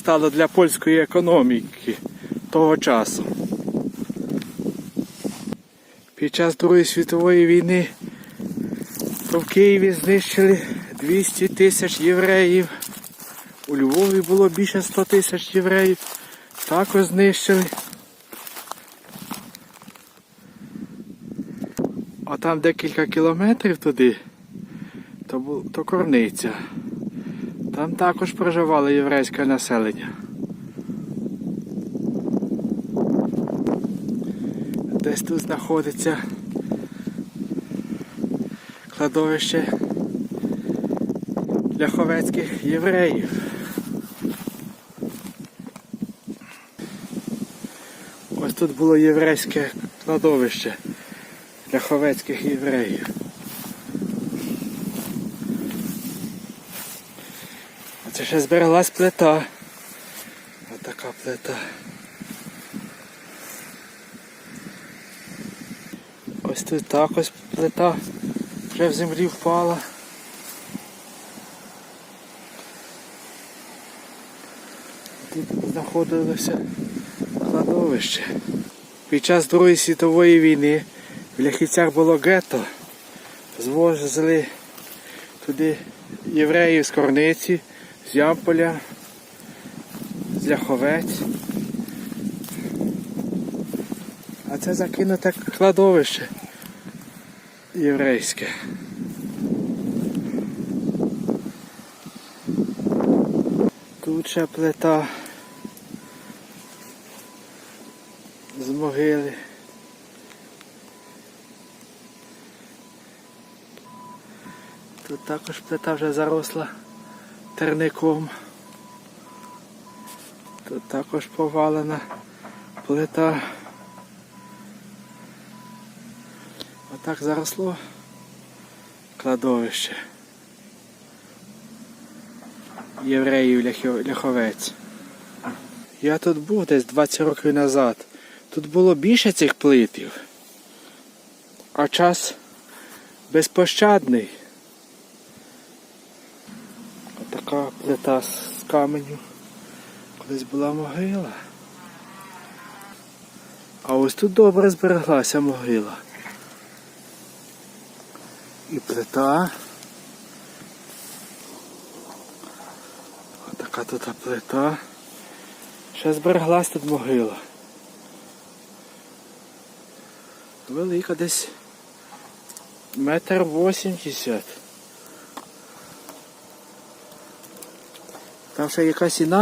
стало для польської економіки того часу. Під час Другої світової війни то в Києві знищили 200 тисяч євреїв. У Львові було більше 100 тисяч євреїв. Також знищили. А там декілька кілометрів туди, то, то Корниця. Там також проживало єврейське населення. Десь тут знаходиться кладовище ляховецьких євреїв. Ось тут було єврейське кладовище ляховецьких євреїв. Це ще збереглась плита. Отака плита. Ось тут також плита вже в землі впала. Тут знаходилося кладовище. Під час Другої світової війни в Ляхівцях було гетто. Звозили туди євреїв з Корниці, з Ямполя, з Ляховець. А це закинуте кладовище єврейське. Тут ще плита з могили. Тут також плита вже заросла терником. Тут також повалена плита. Отак заросло кладовище. Євреїв Ляховець. Я тут був десь 20 років назад. Тут було більше цих плитів. А час безпощадний. Отака плита з каменю. Колись була могила. А ось тут добре збереглася могила. І плита. Отака тут плита. Ще збереглась тут могила. Велика десь метр вісімдесят. Там ще якась іна.